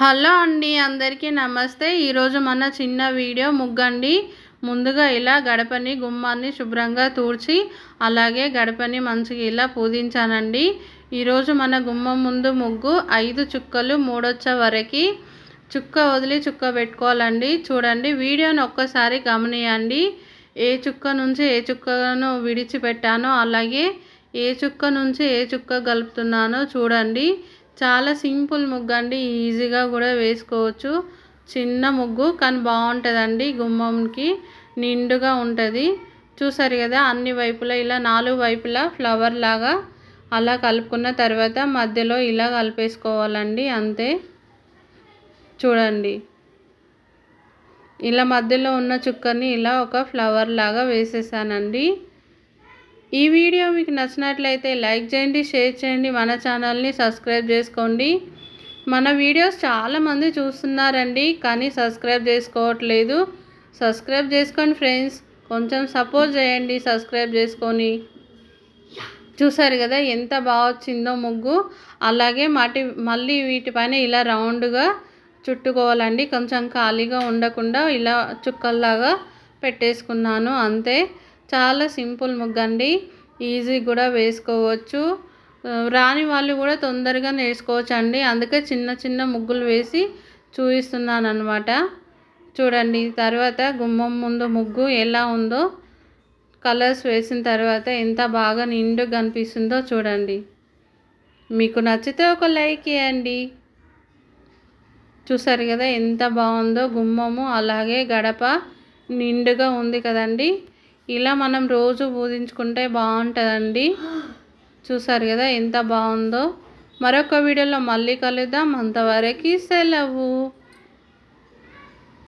Hello అండి అందరికీ నమస్తే. ఈరోజు మన చిన్న వీడియో ముగ్గండి. ముందుగా ఇలా గడపని గుమ్మాన్ని శుభ్రంగా తూర్చి అలాగే గడపని మంచిగా ఇలా పూజించానండి. ఈరోజు మన గుమ్మం ముందు ముగ్గు ఐదు చుక్కలు మూడొచ్చే వరకు. చుక్క వదిలి చుక్క పెట్టుకోవాలండి. చూడండి వీడియోని ఒక్కసారి గమనియండి. ఏ చుక్క నుంచి ఏ చుక్కను విడిచిపెట్టానో అలాగే ఏ చుక్క నుంచి ఏ చుక్క కలుపుతున్నానో చూడండి. చాలా సింపుల్ ముగ్గు అండి ఈజీగా కూడా వేసుకోవచ్చు. చిన్న ముగ్గు కానీ బాగుంటుందండి గుమ్మంకి నిండుగా ఉంటుంది. చూసారు కదా అన్ని వైపులా ఇలా నాలుగు వైపులా ఫ్లవర్ లాగా అలా కలుపుకున్న తర్వాత మధ్యలో ఇలా కలిపేసుకోవాలండి అంతే. చూడండి. ఇలా మధ్యలో ఉన్న చుక్కని ఇలా ఒక ఫ్లవర్ లాగా వేసేసానండి. ఈ వీడియో మీకు నచ్చినట్లయితే లైక్ చేయండి షేర్ చేయండి మన ఛానల్ని సబ్స్క్రైబ్ చేసుకోండి. మన వీడియోస్ చాలామంది చూస్తున్నారండి కానీ సబ్స్క్రైబ్ చేసుకోవట్లేదు. సబ్స్క్రైబ్ చేసుకోండి ఫ్రెండ్స్. కొంచెం సపోర్ట్ చేయండి సబ్స్క్రైబ్ చేసుకొని. చూసారు కదా ఎంత బాగా వచ్చిందో ముగ్గు. అలాగే మాటి మళ్ళీ వీటిపైన ఇలా రౌండ్గా చుట్టుకోవాలండి. కొంచెం ఖాళీగా ఉండకుండా ఇలా చుక్కల్లాగా పెట్టేసుకున్నాను అంతే. చాలా సింపుల్ ముగ్గండి. ఈజీ కూడా వేసుకోవచ్చు. రాని వాళ్ళు కూడా తొందరగా నేర్చుకోవచ్చు అండి అందుకే చిన్న చిన్న ముగ్గులు వేసి చూపిస్తున్నాను అనమాట చూడండి తర్వాత గుమ్మం ముందు ముగ్గు ఎలా ఉందో కలర్స్ వేసిన తర్వాత ఎంత బాగా నిండుగా కనిపిస్తుందో చూడండి. మీకు నచ్చితే ఒక లైక్ ఇవ్వండి చూసారు కదా ఎంత బాగుందో గుమ్మము అలాగే గడప నిండుగా ఉంది కదండి. ఇలా మనం రోజు పూజించుకుంటే బాగుంటుందండి. చూసారు కదా ఎంత బాగుందో. మరొక వీడియోలో మళ్ళీ కలుద్దాం. అంతవరకు సెలవు.